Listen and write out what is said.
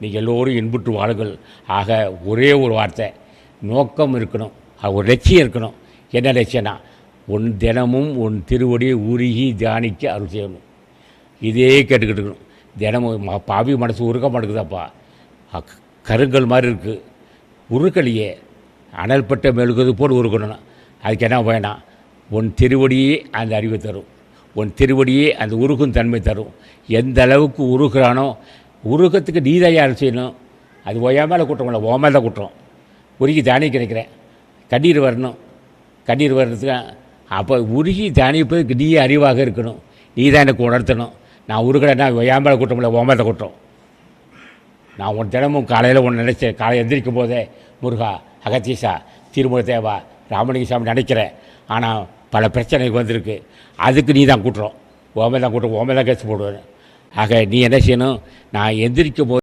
நீங்கள் எல்லோரும் இன்புற்று வாழுங்கள். ஆக ஒரே ஒரு வார்த்தை நோக்கம் இருக்கணும் ஒரு லட்சியம் இருக்கணும். என்ன லட்சியம்னா உன் தினமும் உன் திருவடியை உருகி தியானிக்க அருள் செய்யணும். இதே கேட்டுக்கிட்டு இருக்கணும். தினமும் பாவி மனசு உருக்க மாட்டேங்குதாப்பா. கருங்கல் மாதிரி இருக்குது உருக்கலையே அனல்பட்ட மெழுகுது போல் உருக்கணும் அதுக்கு என்ன வேணாம் உன் திருவடியே அந்த அறிவை தரும். உன் திருவடியே அந்த உருகும் தன்மை தரும். எந்த அளவுக்கு உருகிறானோ உருகத்துக்கு நீதான் யாரும் செய்யணும் அது ஓயாமல் மேலே குற்றம் இல்லை ஓ மேலே தான் குற்றம். உருகி தானே கிடைக்கிறேன். கண்ணீர் வரணும். கண்ணீர் வர்றதுக்கு அப்போ உருகி தியானிப்பதற்கு நீ அறிவாக இருக்கணும். நீ தான் எனக்கு உணர்த்தணும். நான் உருகலைன்னா என் மேலே குற்றம் இல்லை உன் குற்றம். நான் உன் தினமும் காலையில் ஒன்று நினச்சேன் காலை எந்திரிக்கும் போதே முருகா அகத்தீஷா திருமூல தேவா ராமலிங்க சாமி நினைக்கிறேன். ஆனால் பல பிரச்சனைக்கு வந்திருக்கு. அதுக்கு நீ தான் குற்றம் ஓமை தான் குற்றம் ஓமை தான் கேஸ் போடுவேன். ஆக நீ என்ன செய்யணும்? நான் எந்திரிக்கும் போது